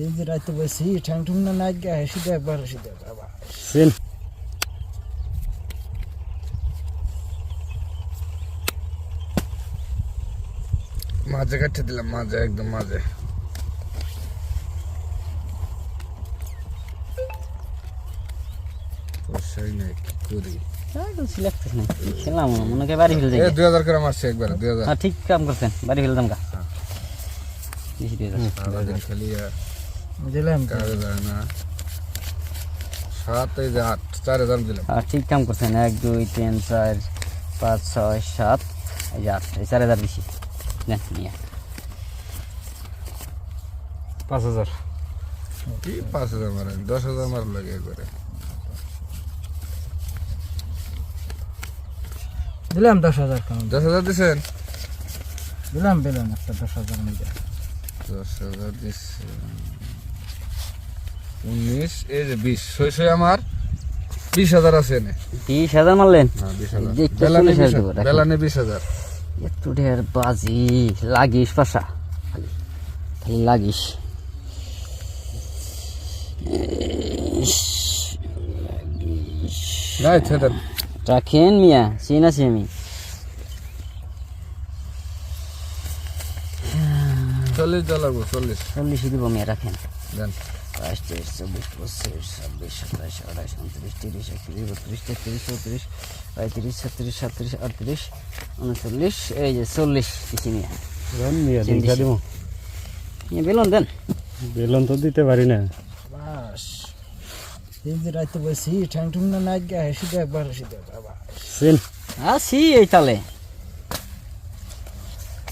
এই যে রাইতে বসি ঠ্যাং ঠুং না নাচ গা হেসি দেখ একবার হেসি দেখ বাবা। সিন। মাঝে কাটতে দিলাম মাঝে একদম মাঝে। সিলেক্ট খেলাম মনে বাড়ি ফেলে দুই হাজার করে মারছে একবার দুই হাজার। হ্যাঁ ঠিক কাম করছেন বাড়ি ফেলে দাম গা। বেশি দিয়ে খালি আর দিলাম। কাজে যায় না। সাত এই যে আট চার হাজার দিলাম। হ্যাঁ ঠিক কাম করছেন এক দুই তিন চার পাঁচ ছয় সাত এই যে আট এই চার হাজার বেশি। নেন নিয়ে পাঁচ হাজার। কি পাঁচ হাজার মারেন? দশ হাজার মার লাগে দিলাম দশ হাজার কেমন দশ হাজার দিছেন? দিলাম দিলাম একটা দশ হাজার মধ্যে দশ হাজার দিচ্ছে উনিশ এই যে বিশ ছয় ছয় আমার বিশ হাজার আছে এনে। বিশ হাজার মারলেন? হ্যাঁ বেলানে বিশ হাজার এত ঢের বাজি লাগিস পাশা। খালি লাগিস। রাখেন মিয়া চিন আছি আমি চল্লিশ ডলার চল্লিশ। চল্লিশ দিব মিয়া রাখেন। দেন। বাইশ তেইশ চব্বিশ পঁচিশ ছাব্বিশ সাতাশ আঠাশ উনত্রিশ তিরিশ একত্রিশ বত্রিশ তেত্রিশ চৌত্রিশ পঁয়ত্রিশ ছত্রিশ সাতত্রিশ আটত্রিশ উনচল্লিশ এই যে চল্লিশ মিয়া দেন বেলুন বেলন তো দিতে পারি না। রাইতে বসি ঠ্যাং ঠুং না নাচ গা হেসি দেখ একবার হেসি দেখ বাবা। সিন আছি এই তালে।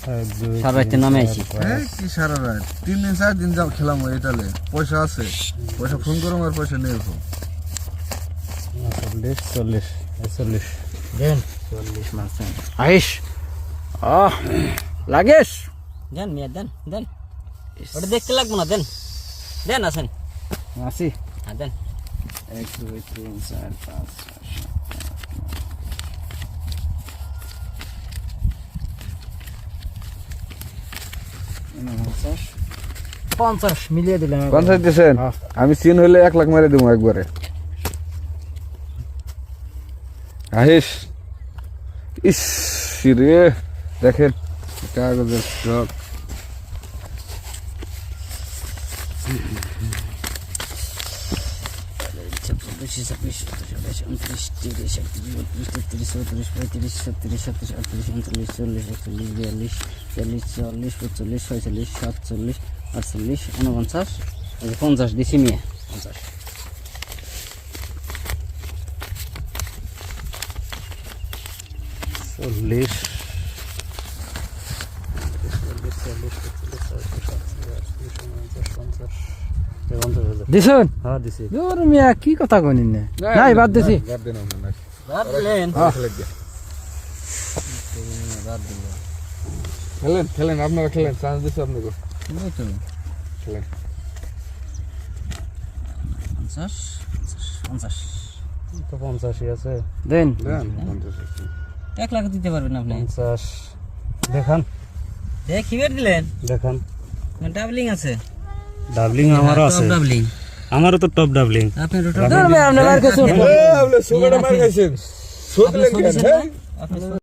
সারা রাতে নামে আইছি এই কি সারা রাত তিন দিন চার দিন যাও খেলাম এই তালে পয়সা আছে। পয়সা ফোন করো আর পয়সা নেই ফোন চল্লিশ চল্লিশ চল্লিশ দেন। চল্লিশ মারছেন আইস আহ লাগেস। দেন মিয়া দেন দেন। ওটা দেখতে লাগবো না দেন। দেন আসেন। আসি। হ্যাঁ দেন। এক দুই তিন চার পাঁচ ছয়, সাত, আট, নয়, পঞ্চাশ। মিলিয়ে দিলাম। পঞ্চাশ দিয়েছেন? হ্যাঁ। আমি চিন হলে এক লাখ মেরে দেবো একবারে। আহিস। ইস রে। দেখেন কাগজের স্টক চব্বিশ ছাব্বিশ সাতাশ আঠাশ উনত্রিশ তিরিশ একত্রিশ বত্রিশ তেত্রিশ চৌত্রিশ পঁয়ত্রিশ ছত্রিশ সাতত্রিশ আটত্রিশ উনচল্লিশ চল্লিশ একচল্লিশ বিয়াল্লিশ চল্লিশ চুয়াল্লিশ পঁয়তাল্লিশ ছয়চল্লিশ সাতচল্লিশ আটচল্লিশ উনপঞ্চাশ পঞ্চাশ দিছি মিয়া পঞ্চাশ চল্লিশ দিছুন? হ্যাঁ দিছি। দূর মিয়া কি কথা কইনি না নাই বাদ দিছি। বাদ দিন আমরা নাই দিলেন গিয়া। খেলেন খেলেন আপনারা খেলেন চান্স দিচ্ছে আপনাকে খেলেন। পঞ্চাশ পঞ্চাশ তো পঞ্চাশই আছে। দেন। এক লাখ দিতে পারবেন আপনি। পঞ্চাশ। দেখান। দেখি বের দিলেন? দেখান। ডাবলিং আছে। ডাবলিং আমারও আছে। ডাবলিং আমারও তো টপ ডাবলিং। আপনার দূর মিয়া আপনার আর কিছু আপনি সুগারটা মার খাইছেন। সুদ লেগে আপনি